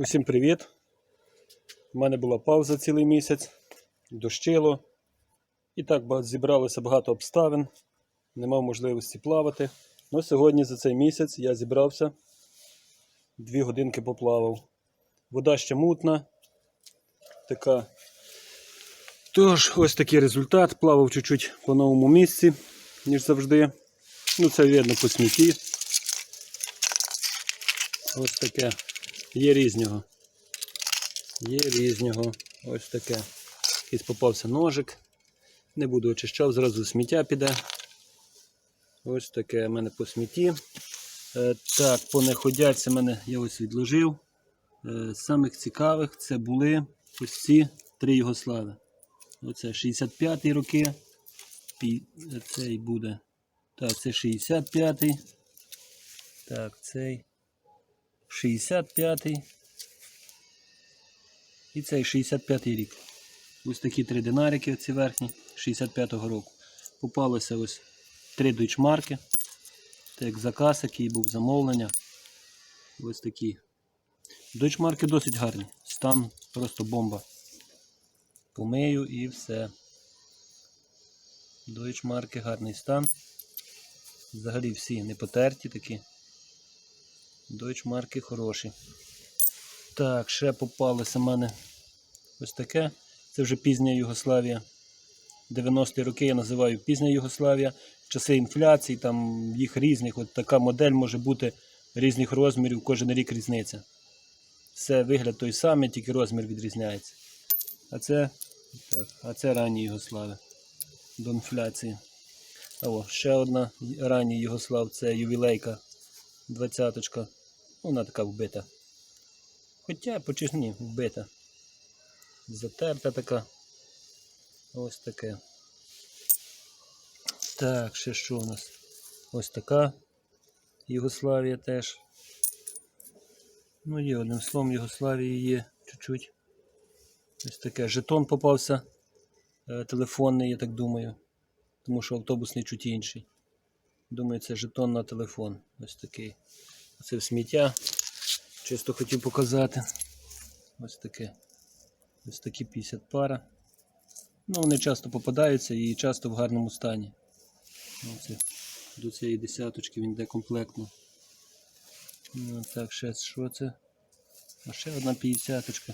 Усім привіт! У мене була пауза цілий місяць, дощило. І так зібралося багато обставин, не мав можливості плавати. Ну, сьогодні за цей місяць я зібрався, дві годинки поплавав. Вода ще мутна. Така. Тож, ось такий результат. Плавав чуть-чуть по новому місці, ніж завжди. Ну, це видно по смітті. Ось таке. Є різнього. Є різнього. Ось таке. Якийсь попався ножик. Не буду очищав, зразу сміття піде. Ось таке в мене по смітті. Е, так, по неходяці мене я ось відложив. Е, самих цікавих це були ось ці три Югослави. Оце 65-й роки. Пі- Цей буде. Так, це 65-й. Так, цей. 65-й. І цей 65-й рік. Ось такі три динарики, ці верхні, 65-го року. Попалося ось три дойчмарки. Це як заказ, який був замовлення. Ось такі. Дойчмарки досить гарні. Стан просто бомба. Помию і все. Дойчмарки гарний стан. Взагалі всі не потерті такі. Дойчмарки хороші. Так, ще попалося в мене ось таке. Це вже пізня Югославія. 90-ті роки я називаю пізня Югославія. Часи інфляції, там їх різних. От така модель може бути різних розмірів, кожен рік різниця. Все вигляд той самий, тільки розмір відрізняється. А це, так, а це ранні Югослави. До інфляції. О, ще одна ранній Югослав, це ювілейка 20-ка. Вона така вбита. Хоча почти ні, вбита. Затерта така. Ось таке. Так, ще що у нас? Ось така Югославія теж. Ну, є одним словом, Югославії є чуть-чуть. Ось таке. Жетон попався. е, Телефонний, я так думаю. Тому що автобусний чуть інший. Думаю, це жетон на телефон. Ось такий. Це в сміття. Чисто хотів показати. Ось таке. Ось такі 50 пара. Ну, вони часто попадаються і часто в гарному стані. Оце, до цієї десяточки він йде комплектно. Ну, так, ще що це? А ще одна 50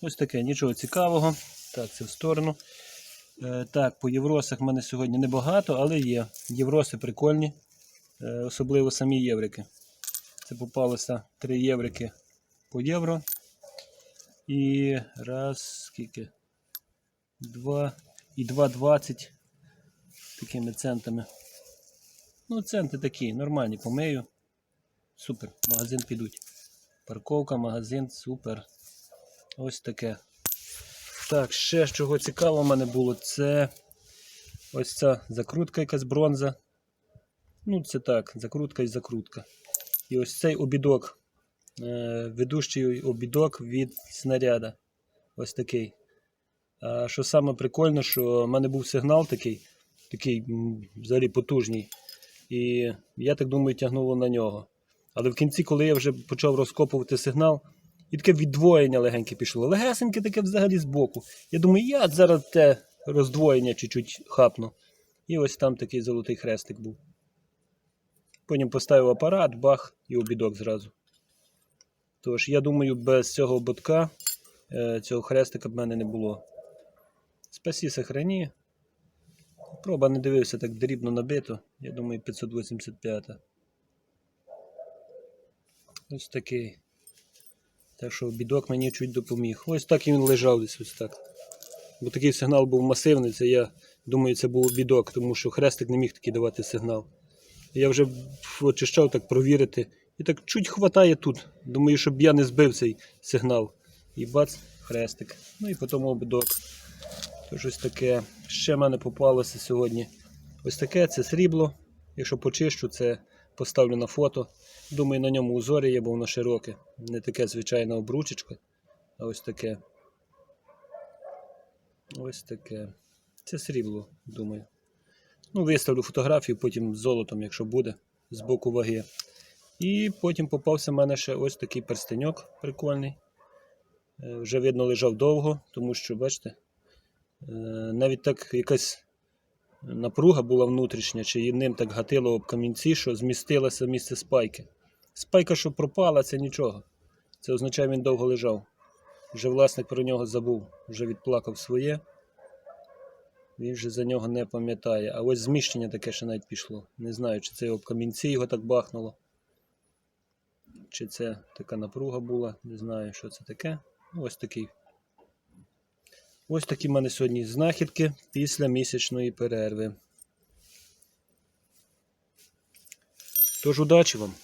Ось таке, нічого цікавого. Так, це в сторону. Е, так, по євросах в мене сьогодні небагато, але є. Євроси прикольні, е, особливо самі єврики. Це попалося 3 єврики по євро. І раз, скільки? Два. І 2,20 такими центами. Ну, центи такі, нормальні, помию. Супер, магазин підуть. Парковка, магазин, супер. Ось таке. Так, ще чого цікаво в мене було, це ось ця закрутка якась бронза. Ну, це так, закрутка і закрутка. І ось цей обідок, е, ведущий обідок від снаряда. Ось такий. А що саме прикольно, що в мене був сигнал такий, такий взагалі потужний. І я так думаю, тягнуло на нього. Але в кінці, коли я вже почав розкопувати сигнал, і таке віддвоєння легеньке пішло. Легесеньке таке взагалі збоку. Я думаю, я зараз те роздвоєння чуть-чуть хапну. І ось там такий золотий хрестик був. Потім поставив апарат, бах, і обідок зразу. Тож, я думаю, без цього ободка е, цього хрестика б мене не було. Спасі сохрані. Проба не дивився так дрібно набито. Я думаю, 585. Ось такий. Так що обідок мені чуть допоміг. Ось так і він лежав десь ось так. Бо такий сигнал був масивний, це я думаю, це був обідок, тому що хрестик не міг такий давати сигнал. Я вже очищав так провірити. І так чуть хватає тут. Думаю, щоб я не збив цей сигнал. І бац, хрестик. Ну і потім обідок. Тож ось таке. Ще в мене попалося сьогодні. Ось таке, це срібло. Якщо почищу, це поставлю на фото. Думаю, на ньому узорі є, бо воно широке. Не таке звичайна обручечка, а ось таке. Ось таке. Це срібло, думаю. Ну, виставлю фотографію, потім з золотом, якщо буде, з боку ваги. І потім попався в мене ще ось такий перстеньок прикольний. Е, Вже видно лежав довго, тому що, бачите, е, навіть так якась напруга була внутрішня, чи ним так гатило об камінці, що змістилося місце спайки. Спайка, що пропала, це нічого. Це означає, він довго лежав. Вже власник про нього забув, вже відплакав своє. Він вже за нього не пам'ятає. А ось зміщення таке ще навіть пішло. Не знаю, чи це об камінці його так бахнуло. Чи це така напруга була, не знаю, що це таке. Ну, Ось такий. Ось такі в мене сьогодні знахідки після місячної перерви. Тож удачі вам!